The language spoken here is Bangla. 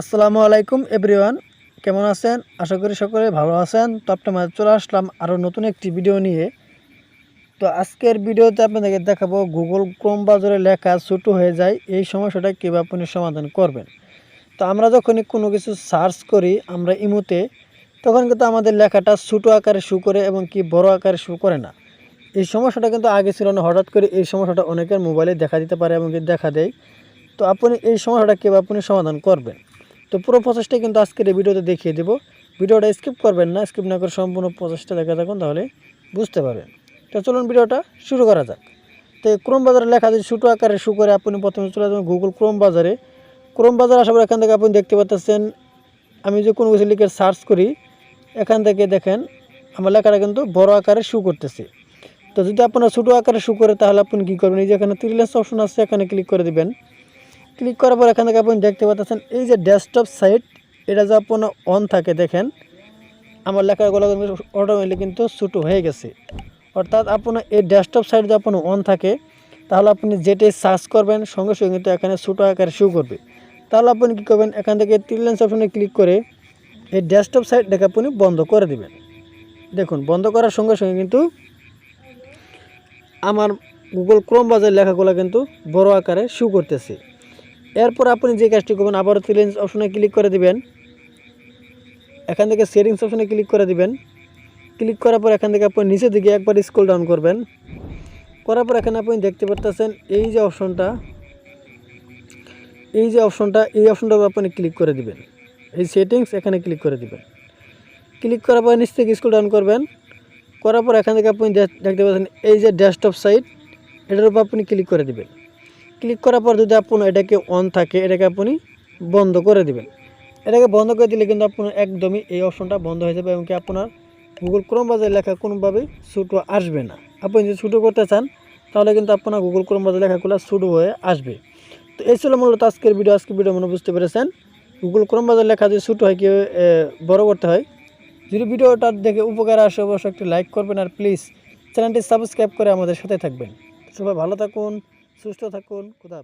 আসসালামু আলাইকুম, এভরিওয়ান। কেমন আছেন? আশা করি সকলে ভালো আছেন। তো আপনার মাঝে চলে আসলাম আরও নতুন একটি ভিডিও নিয়ে। তো আজকের ভিডিওতে আপনাদেরকে দেখাবো, গুগল ক্রোম বাজারে লেখা ছোটো হয়ে যায়, এই সমস্যাটা কীভাবে আপনি সমাধান করবেন? তো আমরা যখনই কোনো কিছু সার্চ করি, আমরা ইমুতে, তখন কিন্তু আমাদের লেখাটা ছোটো আকারে শু করে এবং কি বড় আকারে শু করে না। এই সমস্যাটা কিন্তু আগে ছিল না। হঠাৎ করে এই সমস্যাটা অনেকের মোবাইলে দেখা দিতে পারে এবং দেখা দেয়। তো আপনি এই সমস্যাটা কীভাবে আপনি সমাধান করবেন? তো পুরো প্রসেসটা কিন্তু আজকের এই ভিডিওতে দেখিয়ে দেবো। ভিডিওটা স্কিপ করবেন না স্কিপ না করে সম্পূর্ণ প্রসেসটা দেখে থাকুন, তাহলে বুঝতে পারবেন। তো চলুন ভিডিওটা শুরু করা যাক। তো ক্রোম বাজারে লেখা যদি ছোটো আকারে শু করে আপনি প্রথমে চলে যাবেন গুগল ক্রোম বাজারে ক্রোম বাজার আসার পর এখান থেকে আপনি দেখতে পাচ্ছেন আমি যে কোনো কিছু লিখে সার্চ করি, এখান থেকে দেখেন আমার লেখাটা কিন্তু বড় আকারে শু করতেছে। তো যদি আপনারা ছোটো আকারে শু করে, তাহলে আপনি কী করবেন? এই যে এখানে ত্রিলেন্স অপশন আছে, এখানে ক্লিক করে দিবেন। ক্লিক করার পর এখান থেকে আপনি দেখতে পাচ্ছেন, এই যে ডেস্কটপ সাইট এটা যে আপনার অন থাকে, দেখেন, আমার লেখাগুলো অটোমেটিক কিন্তু ছোটো হয়ে গেছে। অর্থাৎ আপনার এই ডেস্কটপ সাইট যদি আপনার অন থাকে, তাহলে আপনি যেটাই সার্চ করবেন, সঙ্গে সঙ্গে কিন্তু এখানে ছোটো আকারে শু করবে। তাহলে আপনি কী করবেন, এখান থেকে ত্রিলেন্স অপশনে ক্লিক করে এই ডেস্কটপ সাইটটাকে আপনি বন্ধ করে দিবেন। দেখুন, বন্ধ করার সঙ্গে সঙ্গে কিন্তু আমার গুগল ক্রোম বাজার লেখাগুলো কিন্তু বড় আকারে শু করতেছে। এরপর আপনি যে কাজটি করবেন আবার সিলেন্স অপশনে ক্লিক করে দিবেন। এখান থেকে সেটিংস অপশনে ক্লিক করে দিবেন। ক্লিক করার পর এখান থেকে আপনি নিচের দিকে একবার স্ক্রল ডাউন করবেন। করার পর এখানে আপনি দেখতে পাচ্ছেন এই যে অপশনটা এই যে অপশনটা এই অপশনটার উপর আপনি ক্লিক করে দিবেন। এই সেটিংস এখানে ক্লিক করে দিবেন। ক্লিক করার পর নিচ থেকে স্ক্রল ডাউন করবেন। করার পর এখান থেকে আপনি দেখতে পাচ্ছেন এই যে ডেস্কটপ সাইট এটার উপর আপনি ক্লিক করে দিবেন। ক্লিক করার পর যদি আপনার এটাকে অন থাকে, এটাকে আপনি বন্ধ করে দিবেন। এটাকে বন্ধ করে দিলে কিন্তু আপনার একদমই এই অপশনটা বন্ধ হয়ে যাবে এবং কি আপনার গুগল ক্রোম বাজারে লেখা কোনোভাবেই ছোটো আসবে না। আপনি যদি ছোটো করতে চান, তাহলে কিন্তু আপনার গুগল ক্রোম বাজারে লেখাগুলো ছোটো হয়ে আসবে। তো এই ছিল মূলত আজকের ভিডিও আজকের ভিডিও মনে বুঝতে পেরেছেন। গুগল ক্রোম বাজারে লেখা যদি ছোটো হয় কেউ বড় করতে হয়, যদি ভিডিওটা দেখে উপকার আসে, অবশ্যই একটি লাইক করবেন। আর প্লিজ চ্যানেলটি সাবস্ক্রাইব করে আমাদের সাথে থাকবেন। সবাই ভালো থাকুন। সুস্থ থাকুন খুদা